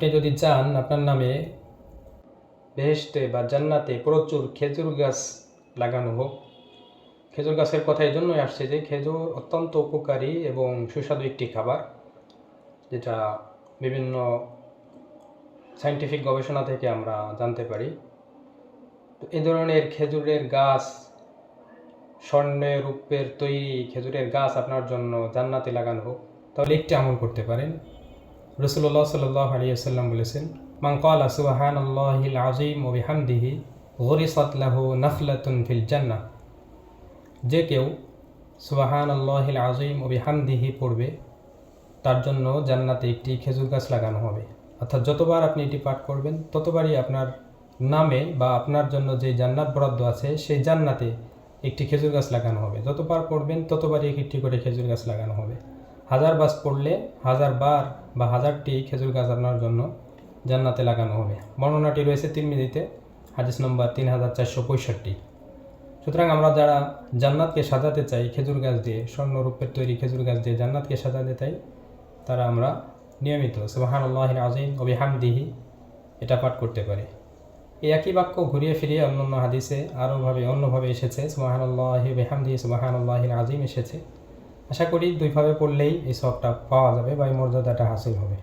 আপনি যদি চান আপনার নামে বেহেশতে বা জান্নাতে প্রচুর খেজুর গাছ লাগানো হোক। খেজুর গাছের কথা এই জন্যই আসছে যে খেজুর অত্যন্ত উপকারী এবং সুস্বাদু একটি খাবার, যেটা বিভিন্ন সায়েন্টিফিক গবেষণা থেকে আমরা জানতে পারি। তো এই ধরনের খেজুরের গাছ স্বর্ণের রূপের তৈরি খেজুরের গাছ আপনার জন্য জান্নাতে লাগানো হোক, তাহলে একটি আমল করতে পারেন। রসুল্লাহ সাল্লাহ আলিয়াল্লাম বলেছেন, মান কালা সুবাহান আল্লাহিল আজিম ও বিহামদিহি গরিসাত লাহু নফলাতুন ফিল জান্নাহ। যে কেউ সুবাহান আল্লাহিল আজিম ও বিহামদিহি পড়বে, তার জন্য জান্নাতে একটি খেজুর গাছ লাগানো হবে। অর্থাৎ যতবার আপনি এটি পাঠ করবেন, ততবারই আপনার নামে বা আপনার জন্য যে জান্নাত বরাদ্দ আছে, সেই জান্নাতে একটি খেজুর গাছ লাগানো হবে। যতবার পড়বেন, ততবারই একটি করে খেজুর গাছ লাগানো হবে। হাজার বাস পড়লে হাজার বার বা হাজারটি খেজুর গাছ আপনার জন্য জান্নাতে লাগানো হবে। বর্ণনাটি রয়েছে তিরমিদিতে হাদিস নম্বর তিন হাজার চারশো পঁয়ষট্টি। সুতরাং আমরা যারা জান্নাতকে সাজাতে চাই, খেজুর গাছ দিয়ে স্বর্ণরূপের তৈরি খেজুর গাছ দিয়ে জান্নাতকে সাজাতে চাই, তারা আমরা নিয়মিত সুবাহান আল্লাহ আজিম অবি হামদিহি এটা পাঠ করতে পারি। এই একই বাক্য ঘুরিয়ে ফিরিয়ে অন্য অন্য হাদিসে আরোভাবে অন্যভাবে এসেছে সুবাহান আল্লাহ বেহামদি সুবাহান আল্লাহ আজিম এসেছে। আশা করি দুইভাবে পড়লেই এই সবটা পাওয়া যাবে বা এই মর্যাদাটা হাসিল হবে।